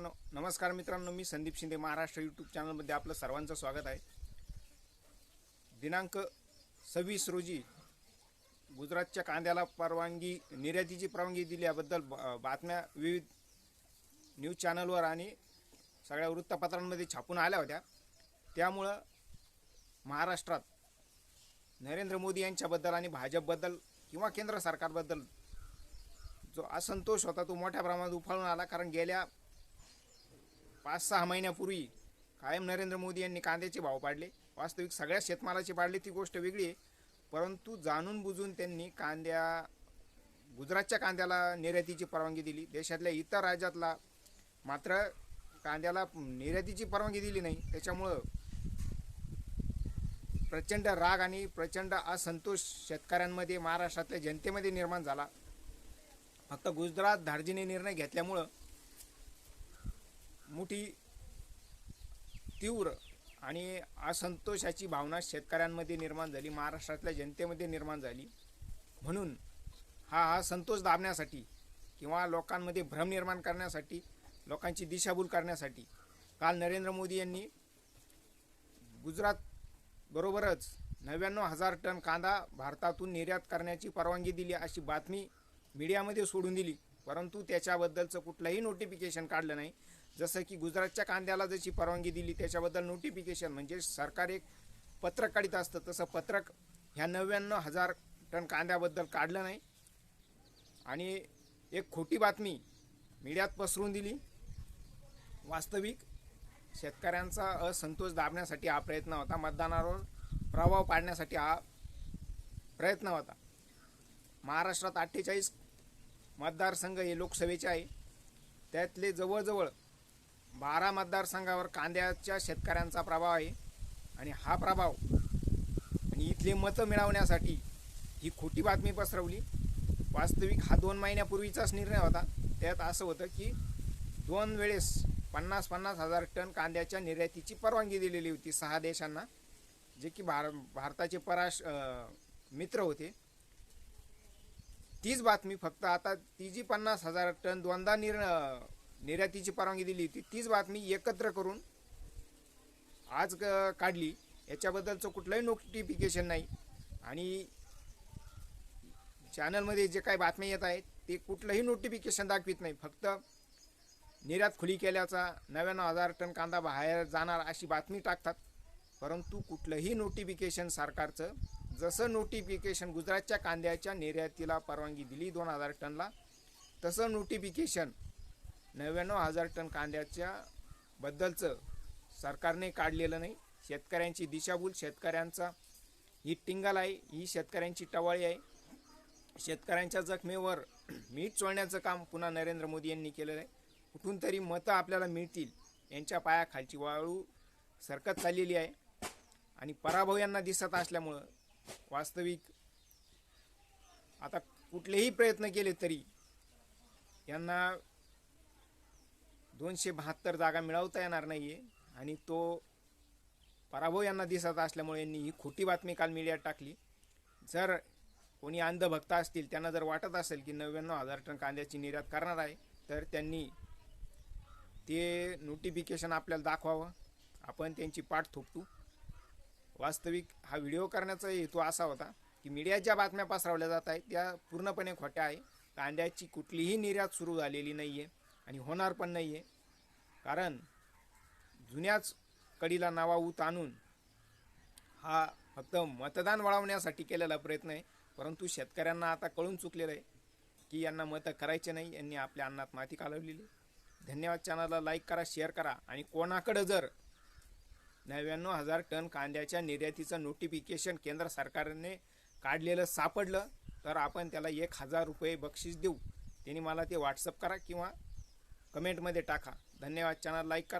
मित्रांनो नमस्कार मित्रांनो मी संदीप शिंदे महाराष्ट्र यूट्यूब चॅनलमध्ये आपलं सर्वांचं स्वागत आहे. दिनांक सव्वीस रोजी गुजरातच्या कांद्याला परवानगी निर्यातीची परवानगी दिल्याबद्दल बातम्या विविध न्यूज चॅनलवर आणि सगळ्या वृत्तपत्रांमध्ये छापून आल्या होत्या. त्यामुळं महाराष्ट्रात नरेंद्र मोदी यांच्याबद्दल आणि भाजपबद्दल किंवा केंद्र सरकारबद्दल जो असंतोष होता तो मोठ्या प्रमाणात उफाळून आला. कारण गेल्या पाच सहा महिन्यापूर्वी कायम नरेंद्र मोदी यांनी कांद्याचे भाव पाडले. वास्तविक सगळ्या शेतमालाचे पाडले ती गोष्ट वेगळी आहे. परंतु जाणून बुजून त्यांनी कांद्या गुजरातच्या कांद्याला निर्यातीची परवानगी दिली. देशातल्या इतर राज्यातला मात्र कांद्याला निर्यातीची परवानगी दिली नाही. त्याच्यामुळं प्रचंड राग आणि प्रचंड असंतोष शेतकऱ्यांमध्ये महाराष्ट्रातल्या जनतेमध्ये निर्माण झाला. फक्त गुजरात धाडजीने निर्णय घेतल्यामुळं मोठी तीव्र आणि असंतोषाची भावना शेतकऱ्यांमध्ये निर्माण झाली महाराष्ट्रातल्या जनतेमध्ये निर्माण झाली. म्हणून हा हा संतोष दाबण्यासाठी किंवा लोकांमध्ये भ्रम निर्माण करण्यासाठी लोकांची दिशाभूल करण्यासाठी काल नरेंद्र मोदी यांनी गुजरात बरोबरच नव्याण्णव हजार टन कांदा भारतातून निर्यात करण्याची परवानगी दिली अशी बातमी मीडियामध्ये सोडून दिली. परंतु त्याच्याबद्दलचं कुठलंही नोटिफिकेशन काढलं नाही. जसं की गुजरातच्या कांद्याला जशी परवानगी दिली त्याच्याबद्दल नोटिफिकेशन म्हणजे सरकार एक पत्रक काढीत असतं. तसं पत्रक ह्या नव्याण्णव हजार टन कांद्याबद्दल काढलं नाही. आणि एक खोटी बातमी मीडियात पसरून दिली. वास्तविक शेतकऱ्यांचा असंतोष दाबण्यासाठी हा प्रयत्न होता. मतदानावर प्रभाव पाडण्यासाठी हा प्रयत्न होता. महाराष्ट्रात अठ्ठेचाळीस मतदारसंघ हे लोकसभेचे आहे. त्यातले जवळजवळ बारा मतदारसंघावर कांद्याच्या शेतकऱ्यांचा प्रभाव आहे आणि हा प्रभाव आणि इथले मतं मिळवण्यासाठी ही खोटी बातमी पसरवली. वास्तविक हा दोन महिन्यापूर्वीचाच निर्णय होता. त्यात असं होतं की दोन वेळेस पन्नास पन्नास हजार टन कांद्याच्या निर्यातीची परवानगी दिलेली होती सहा देशांना जे की भार भारताचे पराश मित्र होते. तीच बातमी फक्त आता ती जी पन्नास हजार टन दोनदा निर्णय निर्यातीची परवानगी दिली होती. तीच बातमी एकत्र करून आज क- काढली. याच्याबद्दलचं कुठलंही नोटिफिकेशन नाही. आणि चॅनलमध्ये जे काही बातम्या येत आहेत ते कुठलंही नोटिफिकेशन दाखवित नाही. फक्त निर्यात खुली केल्याचा नव्याण्णव हजार टन कांदा बाहेर जाणार अशी बातमी टाकतात. परंतु कुठलंही नोटिफिकेशन सरकारचं जसं नोटिफिकेशन गुजरातच्या कांद्याच्या निर्यातीला परवानगी दिली दोन हजार टनला तसं नोटिफिकेशन नव्याण्णव हजार टन कांद्याच्या बद्दलचं सरकारने काढलेलं नाही. शेतकऱ्यांची दिशाभूल शेतकऱ्यांचा ही टिंगल आहे ही शेतकऱ्यांची टवाळी आहे. शेतकऱ्यांच्या जखमेवर मीठ चोळण्याचं काम पुन्हा नरेंद्र मोदी यांनी केलेलं आहे. कुठून तरी मतं आपल्याला मिळतील यांच्या पायाखालची वाळू सरकत चाललेली आहे. आणि पराभव यांना दिसत असल्यामुळं वास्तविक आता कुठलेही प्रयत्न केले तरी यांना दोनशे बहात्तर जागा मिळवता येणार नाही आहे आणि तो पराभव यांना दिसत असल्यामुळे यांनी ही खोटी बातमी काल मीडियात टाकली. जर कोणी अंधभक्त असतील त्यांना जर वाटत असेल की नव्याण्णव हजार टन कांद्याची निर्यात करणार आहे तर त्यांनी ते नोटिफिकेशन आपल्याला दाखवावं. आपण त्यांची पाठ थोपटू. वास्तविक हा व्हिडिओ करण्याचा हेतू असा होता की मीडियात ज्या बातम्या पसरवल्या जात आहेत त्या पूर्णपणे खोट्या आहे. कांद्याची कुठलीही निर्यात सुरू झालेली नाही आहे आणि होणार पण नाही आहे कारण जुन्याच कडीला नावाऊत आणून हा फक्त मतदान वळवण्यासाठी केलेला प्रयत्न आहे. परंतु शेतकऱ्यांना आता कळून चुकलेलं आहे की यांना मतं करायचे नाही. यांनी आपल्या अन्नात माती कालवलेली धन्यवाद चॅनलला लाईक करा शेअर करा आणि कोणाकडं जर नव्याण्णव हजार टन कांद्याच्या निर्यातीचं नोटिफिकेशन केंद्र सरकारने काढलेलं सापडलं तर आपण त्याला एक हजार रुपये बक्षीस देऊ. त्यांनी मला ते व्हॉट्सअप करा किंवा कमेंटमध्ये टाका. धन्यवाद. चॅनल लाईक करा.